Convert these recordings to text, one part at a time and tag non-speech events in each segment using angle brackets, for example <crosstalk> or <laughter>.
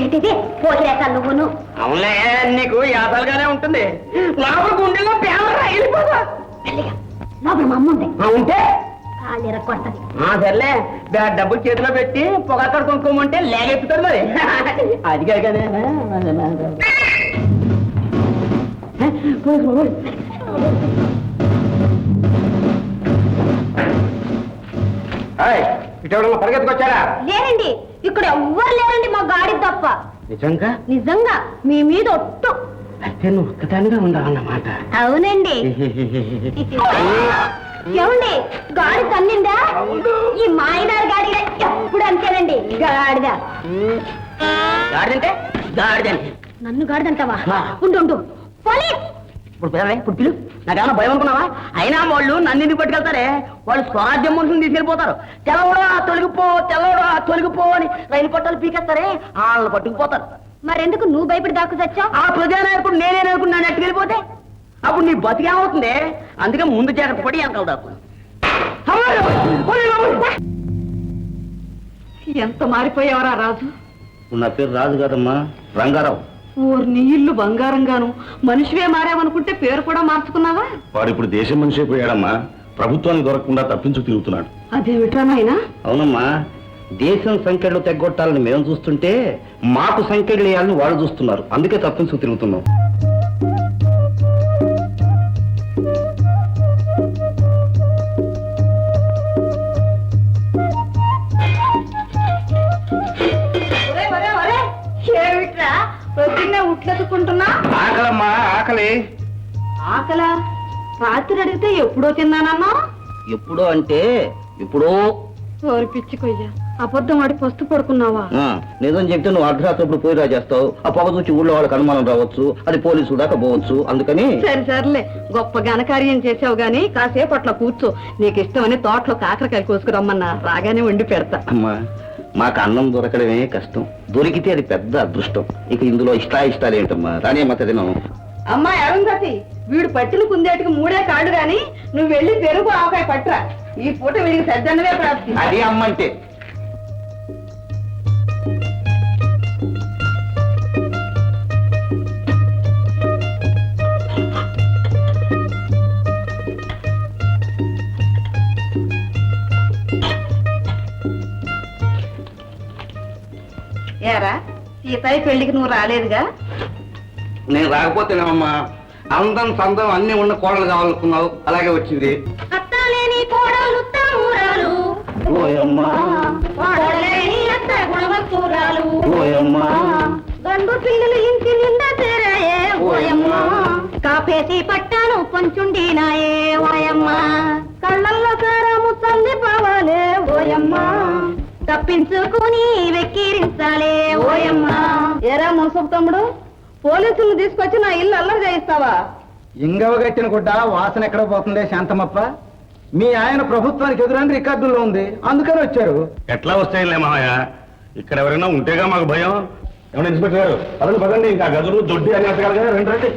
ఏంటిది? పోకిరేసాలు నువ్వును. అవునులే నీకు యాదలుగానే ఉంటుంది. లోపల గుండెల్లో పేద రైలిపోతా మెల్లిగా లోపల మా అమ్మ ఉంది. ఉంటే? కాళ్ళు ఎరగొట్టది ఆ సర్లే. డబ్బులు చేతిలో పెట్టి పొగాకడ కొనుక్కోమంటే లేగెత్తుతాడు మరి. అది కాదు కదా. ఇటు పరిగెత్తుకొచ్చారా? లేరండి. ఇక్కడ ఎవ్వరు లేరండి మా గాడి తప్ప. నిజంగా? నిజంగా మీ మీద ఒట్టు. అయితే నువ్వు ఒక్కదానిగా ఉండాలన్నమాట. అవునండి. <laughs> ఏమండి గాడి తన్నిందా? ఈ మాయనారు గాడి ఎప్పుడు అంతేనండి? గాడిద. గాడిదంటే? నన్ను గాడిదంటావా. ఉండు ఉండు. పోలీస్ ఇప్పుడు పిల్లలే ఇప్పుడు పిలు. నాకేమన్నా భయం అనుకున్నావా? అయినా వాళ్ళు నన్ను ఎందుకు పట్టుకెళ్తారే? వాళ్ళు స్వరాజ్యం మనుషులు తీసుకెళ్ళిపోతారు. తెల్లవడా తొలగిపో తెల్లవడా తొలగిపో అని రైలు పట్టాలు పీకేస్తారే? వాళ్ళని పట్టుకుపోతారు. మరెందుకు? నువ్వు భయపడి దాకు చచ్చావు? ఆ ప్రజానాయకుడు నేనే అనుకుని నన్ను ఎట్టుకెళ్ళిపోతే అప్పుడు నీ బతికేమవుతుంది అందుకే ముందు జాగ్రత్త పడి వెనకాల దాకు ఎంత మారిపోయావరా రాజు? నా పేరు రాజు కాదమ్మా రంగారావు. ఊరు నీ ఇల్లు బంగారంగాను. మనిషివే మారావనుకుంటే పేరు కూడా మార్చుకున్నావా? వాడు ఇప్పుడు దేశం మనిషి అయిపోయాడమ్మా ప్రభుత్వానికి దొరకకుండా తప్పించు తిరుగుతున్నాడు. అదేమిట్రా నాయనా? అవునమ్మా. దేశం సంఖ్యలు తెగ్గొట్టాలని మేము చూస్తుంటే మాకు సంఖ్యలు వేయాలని వాళ్ళు చూస్తున్నారు. అందుకే తప్పించు తిరుగుతున్నాం. పొద్దున్నే ఉట్లెత్తుకుంటున్నా ఆకలమ్మా ఆకలి. ఆకలా? రాత్రి అడిగితే ఎప్పుడో తిన్నానమ్మా? ఎప్పుడో అంటే ఎప్పుడో. ఓరి పిచ్చి కొయ్య అబద్ధం ఆడి పస్తు పడుకున్నావా? ఆ, నిజం చెప్తే నువ్వు అర్ధరాత్రి అప్పుడు పోయి రాజేస్తావు. ఆ పొగ చూసి ఊళ్ళో వాళ్ళకి అనుమానం రావచ్చు. అది పోలీసు దాకా పోవచ్చు. అందుకని సరే సర్లే. గొప్ప ఘనకార్యం చేసావు గాని కాసేపు అట్లా కూర్చో. నీకు ఇష్టమని తోటలో కాకరకాయలు కోసుకురమ్మన్నా. రాగానే వండి పెడతా. అమ్మా మాకు అన్నం దొరకడమే కష్టం. దొరికితే అది పెద్ద అదృష్టం. ఇక ఇందులో ఇష్టా ఇష్టాలు ఏంటమ్మా? రానే మా తినం అమ్మా అరుంధతి వీడు పట్టిన కుందేటికి మూడే కాళ్ళు గాని నువ్వు వెళ్ళి పెరుగు ఆవకాయ పట్టురా. ఈ పూట వీడికి సజ్జనవే ప్రాప్తి. అది అమ్మంటే. సీతాయి పెళ్ళికి నువ్వు రాలేదుగా? నేను రాకపోతేనేమమ్మా అందం సందం అన్ని ఉన్న కోడలు కావాలనుకున్నావు. అలాగే వచ్చింది. గండు పిల్లలు ఇంటి నిండా చేరాయే ఓయమ్మ. కాపేసి పట్టాను పంచుండినాయే ఓయమ్మ. కళ్ళల్లో కారము చల్లి పోవాలే ఓయమ్మ. తప్పించుకుని వెక్కిరించాలే ఓయమ్మ. మున్సబ్ తమ్ముడు? పోలీసులను తీసుకొచ్చి నా ఇల్లు అల్లరి చేయిస్తావా? ఇంగవ గట్టిన గుడ్డ వాసన ఎక్కడ పోతుందే శాంతమప్ప మీ ఆయన ప్రభుత్వానికి ఎదురని రికార్డుల్లో ఉంది అందుకని వచ్చారు. ఎట్లా వస్తాయిలే మామయ్య ఇక్కడ ఎవరైనా ఉంటేగా మాకు భయం. ఏమన్నా ఇన్స్పెక్టర్ గారు పదండి పదండి ఇంకా గదులు దొడ్డి అని అంటారు కదా రండి రండి.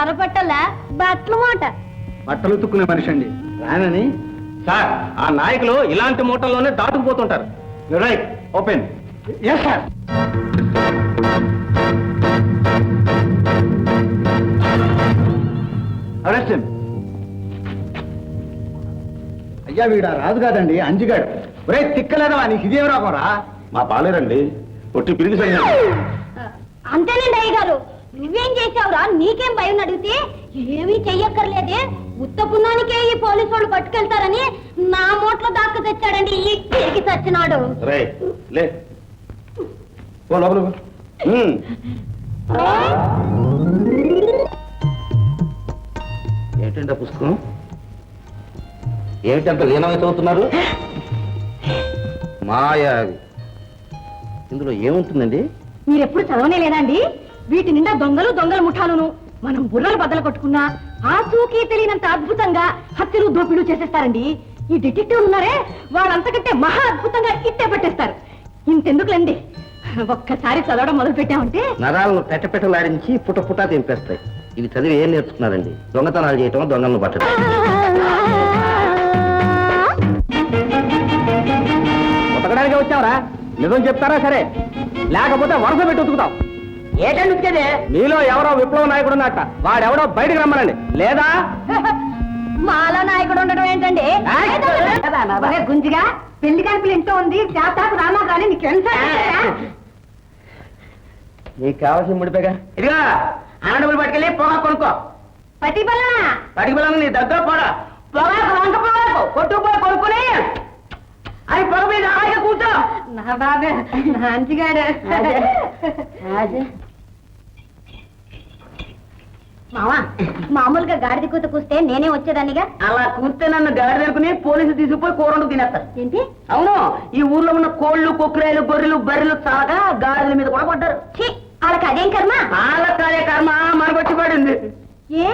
కరపట్టలా బట్టల మాట. బట్టలు ఉతుక్కునే మనిషి అండి రానని? సార్ ఆ నాయకులు ఇలాంటి మూటల్లోనే దాటుకుపోతుంటారు. Right open. Yes sir arrest అయ్యా వీడా రాజు కాదండి అంజిగాడు. ఒరే తిక్కలేదా నీకు ఇదేం రాకరా మా పాలేరండి ఒట్టి పిరిగి అంతేనండి అయ్య గారు నువ్వేం చేసావురా నీకేం భయం అడిగితే ఏమీ చెయ్యక్కర్లేదే. ఉత్తపున్నానికే ఈ పోలీసు వాళ్ళు పట్టుకెళ్తారని నా మూట్లో దాక్క తెచ్చాడండి ఈ తిరిగి చచ్చినాడు. ఏంటంటే పుస్తకం? ఏమిటంత లీనమై చదువుతున్నారు? మాయావి ఇందులో ఏముంటుందండి? మీరెప్పుడు చదవనే లేదండి? వీటి నిండా దొంగలు దొంగల ముఠాలును. మనం బుర్రలు బద్దలు కొట్టుకున్నా ఆచూకీ తెలియనంత అద్భుతంగా హత్యలు దోపిడీలు చేసేస్తారండి. ఈ డిటెక్టివ్ ఉన్నారే వాళ్ళంతకంటే మహా అద్భుతంగా ఇట్టే పట్టేస్తారు. ఇంతెందుకులండి ఒక్కసారి చదవడం మొదలు పెట్టామంటే నరాలను పెట్టపెట్టలాడించి పుట పుటా తెంపేస్తాయి ఇవి చదివి ఏం నేర్చుకున్నారండి? దొంగతనాలు చేయటం దొంగలను పట్టడం ఉతకడానికి వచ్చావరా? నిజం చెప్తారా సరే? లేకపోతే వరుస పెట్టి ఉతుకుతాం ఉతికేదే మీలో ఎవరో విప్లవ నాయకుడు ఉన్నట్ట. వాడెవడో బయటకు రమ్మనండి. లేదా? <laughs> మాలో నాయకుడు ఉండడం ఏంటండి? గుంజిగా పెళ్ళి కనుపులు ఇంట్లో ఉంది జాతాకు రామా కానీ నీకు ఎంత నీకు కావాల్సిన ముడిపేగా. ఇదిగా అన్నడబులు పట్టుకెళ్ళి పొగ కొనుక్కో. పట్టి బల్లనా పడికి పిల్లలు నీ దగ్గర పొగ పొగాకు వంక పొగాకు కొట్టుకుపోయి కొనుక్కుని. అది పొగ మీద అలాగే కూర్చో. నా బాబే నాంచిగాడు మావా మామూలుగా గాడిద కూత కూస్తే నేనే వచ్చేదానిగా అలా కూర్తే నన్ను గాడి అనుకుని పోలీసులు తీసుకుపోయి కూరండు తినేస్తారు. ఏంటి? అవును ఈ ఊర్లో ఉన్న కోళ్ళు కుక్కరాయలు గొర్రెలు బర్రెలు చాలగా గాడిల మీద కూడా పడ్డారు. వాళ్ళకి అదేం కర్మ? వాళ్ళ కార్య కర్మ మనకు వచ్చి పడింది. ఏ?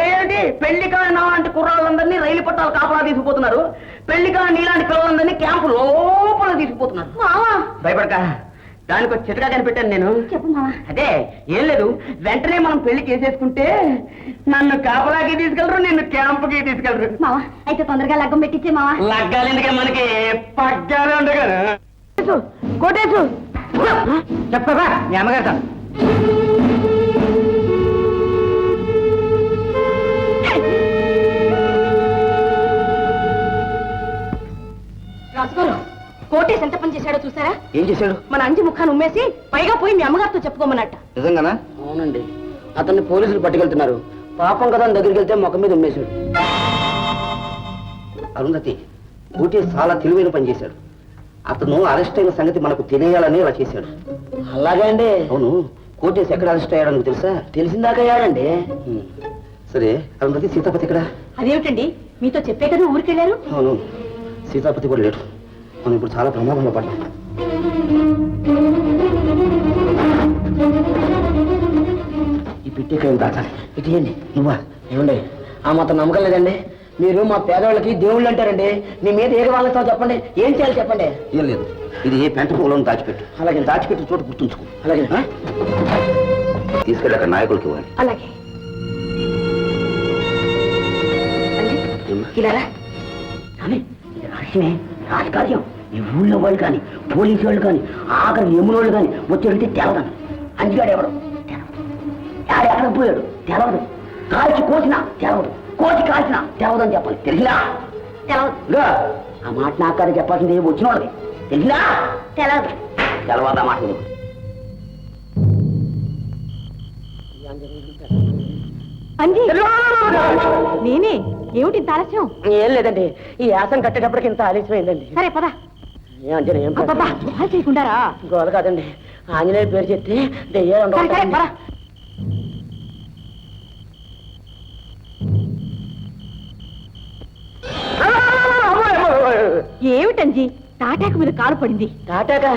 ఏంటి పెళ్ళి కాని లాంటి కుర్రాళ్ళందరినీ రైలు పట్టాలు కాపలా తీసుకుపోతున్నారు. పెళ్ళి కాని నీలాంటి పిల్లలందరినీ క్యాంపు లోపల తీసుకుపోతున్నారు. భయపడక. దానికి ఒక చిటకా కనిపెట్టాను నేను. చెప్పు మావా. అదే ఏం లేదు. వెంటనే మనం పెళ్ళి చేసేసుకుంటే నన్ను కాపలాకి తీసుకెళ్ళరు నిన్ను క్యాంపుకి తీసుకెళ్ళరు. మావా అయితే తొందరగా లగ్గం పెట్టించే మావా. లగ్గాలు ఎందుకే మనకి? పగ్గాలు ఉండగా కొట్టేసు చెప్పరా మీ అమ్మగారు ఏం చేశాడు? మన అంజి ముఖాన్ని ఉమ్మేసి పైగా పోయి మీ అమ్మగారితో చెప్పుకోమన్నట్ట. నిజంగానా? అవునండి. అతన్ని పోలీసులు పట్టుకెళ్తున్నారు. పాపం కదా అని దగ్గరికి వెళ్తే ముఖం మీద ఉమ్మేశాడు. అరుంధతి ఊటీ చాలా తెలివైన పని చేశాడు. అతను అరెస్ట్ అయిన సంగతి మనకు తెలియాలని అలా చేశాడు. అలాగే అండి. అవును. కోటేసి ఎక్కడ అరెస్ట్ అయ్యాడో నీకు తెలుసా? తెలిసిందాక అయ్యాడండి. సరే అరుంధతి సీతాపతి ఎక్కడ? అదేమిటండి? మీతో చెప్పే కదా ఊరికెళ్ళారు? అవును. సీతాపతి కూడా లేడు. మనం ఇప్పుడు చాలా ప్రమాదంలో పడ్డాం. ఈ పెట్టేకాయం దాచాలి ఇటీయండి నువ్వా ఏమండి ఆ మాత్రం నమ్మకం లేదండి మీరు మా పేదవాళ్ళకి దేవుళ్ళు అంటారండి మీ మీద ఏ వాళ్ళతో చెప్పండి ఏం చేయాలి చెప్పండి ఏం లేదు ఇది ఏ పెంట పూలను దాచిపెట్టు అలాగే దాచిపెట్టు చోటు గుర్తుంచుకో అలాగే తీసుకెళ్ళి అక్కడ నాయకులకి ఇవ్వాలి అలాగే ఇలా రాజకార్యం ఈ ఊళ్ళో వాళ్ళు కానీ పోలీసు వాళ్ళు కానీ ఆఖరి యమున వాళ్ళు కానీ వచ్చి వెళ్తే తెలవదని అంజిగాడు ఎవడు తెలవదు. ఎక్కడ పోయాడు? తెలవదు. కాల్చి కోసినా తెలవదు. కోసి కాల్చినా తెలవదని చెప్పాలి. తెలిసినా? తెలవదు. ఆ మాట నాకు కాదు చెప్పాల్సింది వచ్చిన వాళ్ళకి. తెలిసినా? తెలవదు. తెలవదా మాట నీకు. అంజి! నేనే? ఏమిటి ఇంత ఆలస్యం? ఏం లేదండి ఈ యాసం కట్టేటప్పటికి ఇంత ఆలస్యమైందండి. సరే పద. ఏం ఏం గోల చేయకుండారా? గోల కాదండి. ఆంజనేయ పేరు చెప్తే దెయ్యాలు పద ఏమిటంజి? తాటాకు మీద కాలు పడింది. టాటాగా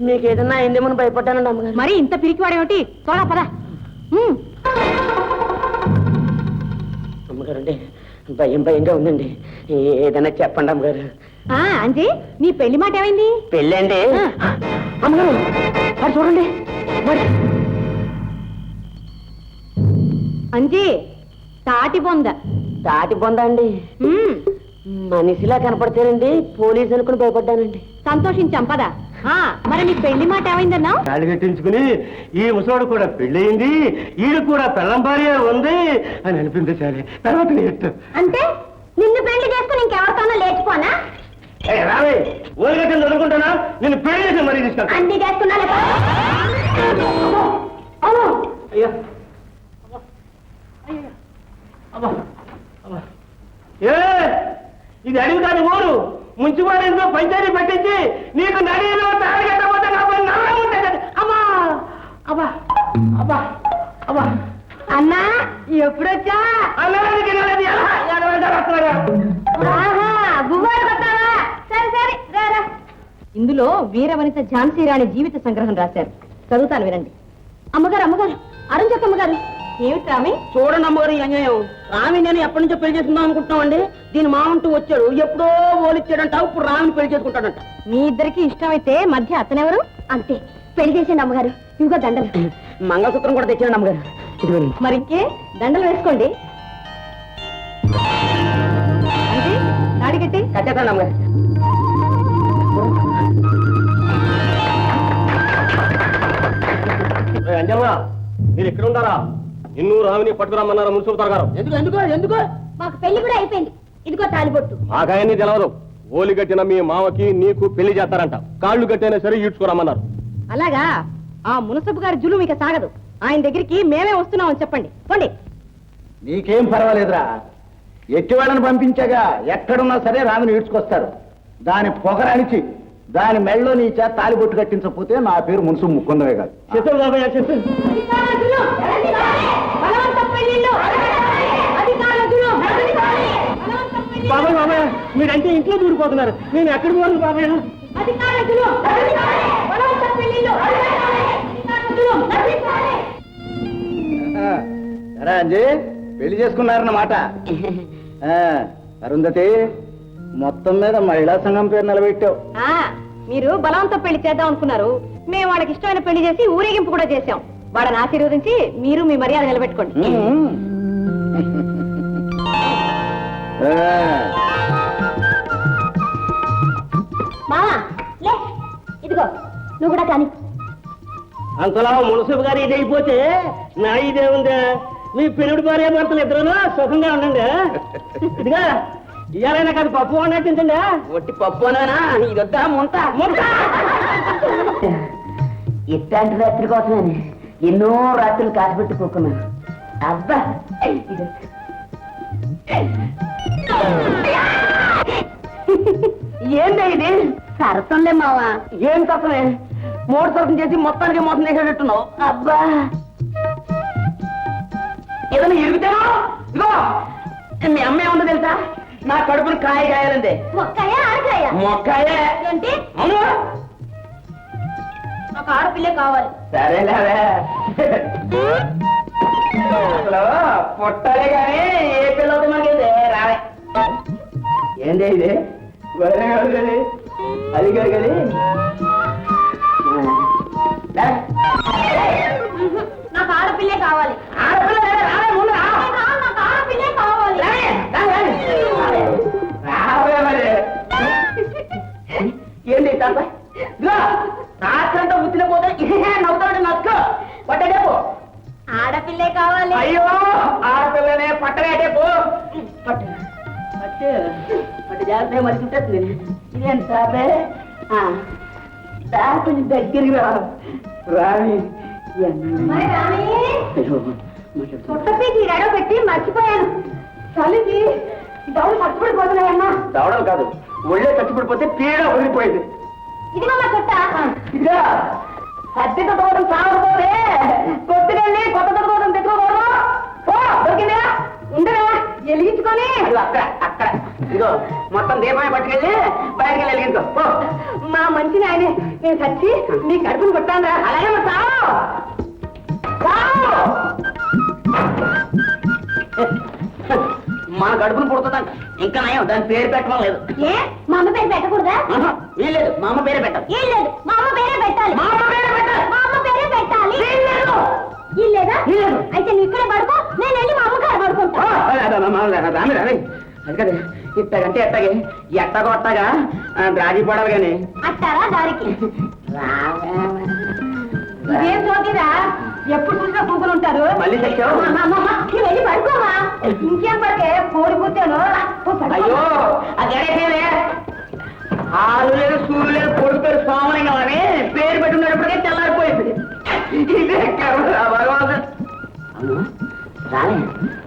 మీకు ఏదన్నా అయిందేమని భయపడ్డానండి అమ్మగారు మరి ఇంత పిరికివాడేమిటి? త్వరగా పద. ఉమ్. అమ్మగారండి భయం భయంగా ఉందండి. ఏదైనా చెప్పండి అమ్మగారు. ఆ అంజి నీ పెళ్ళి మాట ఏమైంది? పెళ్ళండి. ఆ. అమ్మగారు అది చూడండి మరి అంజి తాటి బొంద. తాటి పొందండి ఉమ్. మనిషిలా కనపడితేనండి పోలీసు అనుకుని భయపడ్డానండి. సంతోషించాం పద. ఆ, మరి నీ పెళ్ళి మాట ఏమైందన్నావు తాళి కట్టించుకుని ఈ ముసోడు కూడా పెళ్ళయింది ఈడు కూడా పెళ్ళం భార్య ఉంది అని అనిపించాలి తర్వాత అంటే నిన్ను పెళ్ళి చేసుకుని ఇంకెవరితోనో లేచిపోనా? రావే ఊరిగట్టని చదువుకుంటానా నేను పెళ్ళి చేసి మరీ తీసుకెళ్తా అన్ని చేస్తున్నాను అయ్యా. అబ్బా. అబ్బా. ఏ ఇది అడవి కాదు ఊరు. ముంచువారిందో పంచాయతీ పెట్టించి నీకు నడిలో తాడి కట్టబోతే నాకు నల్ల ఉంటుంది అమ్మా అబ్బా అబ్బా అబ్బా. అన్నా ఎప్పుడొచ్చా? అల్లడానికి ఇందులో వీరవనిత ఝాన్సీ రాణి జీవిత సంగ్రహం రాశారు. చదువుతాను వినండి. అమ్మగారు అమ్మగారు అరుణ్ అమ్మగారు ఏమిటి రామి? చూడండి అమ్మగారు ఈ అన్యాయం. రామి నేను ఎప్పటి నుంచో పెళ్ళి చేసుకుందాం అనుకుంటున్నామండి. దీని మామంటూ వచ్చాడు. ఎప్పుడో ఓలిచ్చాడంట. ఇప్పుడు రామిని పెళ్ళి చేసుకుంటాడంట. మీ ఇద్దరికి ఇష్టమైతే మధ్య అతనెవరు? అంతే. పెళ్ళి చేసేయండి అమ్మగారు. ఇవిగో దండలు. మంగళసూత్రం కూడా తెచ్చాడు అమ్మగారు. మరి ఇంకే? దండలు వేసుకోండి. అంటే తాడి కట్టి? కట్టేస్తాను అమ్మగారు. అంజమ్మా మీరు ఎక్కడ ఉన్నారా నిన్ను రామిని పట్టుకురమ్మన్నారా మున్సిపల్ గారు. ఎందుకు ఎందుకు ఎందుకు? మాకు పెళ్ళి కూడా అయిపోయింది. ఇదిగో తాలిబొట్టు. మాకాయన్ని తెలవదు. ఓలి కట్టిన మీ మామకి నీకు పెళ్ళి చేస్తారంట. కాళ్ళు కట్టైనా సరే ఈడ్చుకురమ్మన్నారు. అలాగా? ఆ మునసబు గారి జులు మీకు సాగదు. ఆయన దగ్గరికి మేమే వస్తున్నామని చెప్పండి. పోండి. నీకేం పర్వాలేదురా. ఎట్టివాళ్ళని పంపించగా ఎక్కడున్నా సరే రామిని ఈడ్చుకొస్తారు. దాని పొగరనిచి దాని మెళ్ళలో నీ చేత తాలిబొట్టు కట్టించకపోతే నా పేరు మున్సు ముక్కుందవే కాదు. చెప్పు బాబాయ్ చెప్పు బాబాయ్ బాబాయ్ మీరంటే ఇంట్లో దూరిపోతున్నారు. నేను ఎక్కడ పోను బాబాయ్? సరే అంజీ పెళ్ళి చేసుకున్నారన్నమాట. ఆ, అరుంధతి మొత్తం మీద మహిళా సంఘం పేరు నిలబెట్టావు. ఆ మీరు బలవంతం పెళ్ళి చేద్దాం అనుకున్నారు. మేము వాళ్ళకి ఇష్టమైన పెళ్ళి చేసి ఊరేగింపు కూడా చేశాం. వాళ్ళని ఆశీర్వదించి మీరు మీ మర్యాద నిలబెట్టుకోండి. మామా లే ఇదిగో నువ్వు కూడా కానీ. అంతలా మున్సిపల్ గారు ఇది అయిపోతే నా ఇదే ఉందే మీ పెరుగుడు భార్య భర్తలు ఇద్దరు సుఖంగా ఉండండి ఇదిగా. ఇయ్యాలైనా కాదు పప్పు అన్నట్టించండి ఒట్టి పప్పునేనా ఇదొద్దా ముంత? ముంత! ఇట్లాంటి రాత్రి కోసమని ఎన్నో రాత్రులు కాసిపెట్టి కూకున్నాను. అబ్బా. ఏందా ఇది? సరసంలే మావా. ఏం తప్పనే మూడు సరసం చేసి మొత్తానికి మోసం చేసేటట్టున్నావు. అబ్బా! ఏదైనా ఇరుగుతాను ఇగో మీ అమ్మ ఏముందో తెలుసా? నా కడుపును కాయ కాయాలంటే. మొక్కయ్య ఆడకాయ? మొక్కాయే. ఏంటి? అవును. నాకు ఆడపిల్లే కావాలి. సరేలేవే అసలు పుట్టాలే కానీ ఏ పిల్లవుతుంది మనకి రావే. ఏంటి ఇది. అది కాదు కానీ కావాలి. అయ్యో ఆడపిల్లనే పట్టలేటే పో. పట్టు. పట్టు. పట్టు జాగ్రత్తగా మరి చుట్టేస్తుంది ఇదేం సాబే దా కొంచెం దగ్గరికి రా. తీరాడో పెట్టి మర్చిపోయాను. చలికి దౌడు పట్టుబడిపోతున్నాయమ్మా దవడం కాదు ఒళ్ళే చచ్చిపడిపోతే పీడ వదిలిపోయింది ఇది మా చుట్ట ఇదిగా. అద్దెక దూరం సాగకపోతే వెలిగించుకొని అక్కడ అక్కడ. ఇదిగో మొత్తం దీపమే పట్టుకెళ్ళి బయటకు వెలిగించుకో. మా మంచి నాయనే నేను చచ్చి నీ కడుపును కొట్టాను అలాగే చావు చావు మన కడుపును పుడుతుందంట ఇంకా నయం దాని పేరు పెట్టడం లేదు. ఏ? మా అమ్మ పేరు పెట్టకూడదా? వీల్లేదు మా అమ్మ పేరే పెట్టదు ఏం లేదు మా అమ్మ పేరే పెట్టాలి. మా అమ్మ పేరే పెట్టాలి. మా అమ్మ పేరే పెట్టాలి. వీల్లేదు. ఏం లేదా? వీల్లేదు. అయితే నువ్వు ఇక్కడే పడుకో నేను వెళ్ళి మా అమ్మగారు రామి అది కదా ఇట్టగంటే ఎట్టగే ఎట్టగొట్టగా రాజీ పడాలి కానీ అట్టారా దారికి? ఇదేం చోటిరా ఎప్పుడు చూసినా పువ్వులు ఉంటారు. మళ్ళీ వెళ్ళి పడుకోమా? ఇంకేం పడితే కోడి పుట్టాను అయ్యో! అది ఎడైతేనే ఆలు లేదు సూర్యులు లేదు కొడుకు పేరు సోమలింగం అని పేరు పెట్టుకున్నప్పటికే తెల్లారిపోయింది ఇదే. అవును రాలే.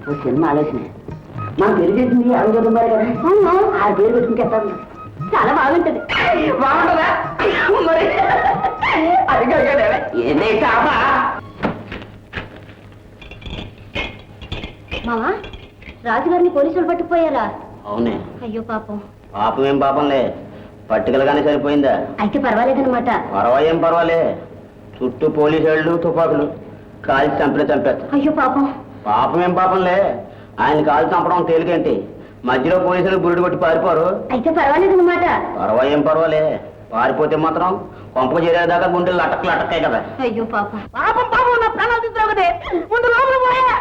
ఓ సినిమా ఆలోచన. మనం అడుగుతుంది మరి కదా? ఆ పేరు పెట్టుకుంటే చాలా బాగుంటది. బాగుంటుందా? అది కాపా మావా రాజుగారిని పోలీసులు పట్టుకుపోయారా? అవునే. అయ్యో పాపం. పాపం ఏం పాపంలే? పట్టుకలుగానే సరిపోయిందా? అయితే పర్వాలేదన్నమాట. పర్వాలేం పర్వాలే? చుట్టూ పోలీసు వాళ్ళు తుపాకులు. కాల్చి చంపలే చంపేస్తా. అయ్యో పాపం. పాపం ఏం పాపంలే? ఆయన కాలు చంపడం తేలికేంటి? మధ్యలో పోలీసులు బురుడు కొట్టి పారిపోరు. అయితే పర్వాలేదు అనమాట పర్వా ఏం పర్వాలే. పారిపోతే మాత్రం కొంపకు చేరేదాకా గుండెలు లటక్ లటక్కాయి కదా. అయ్యో పాపం. పాపం పాపం నా ప్రాణాలు ముందు లోపల పోయా.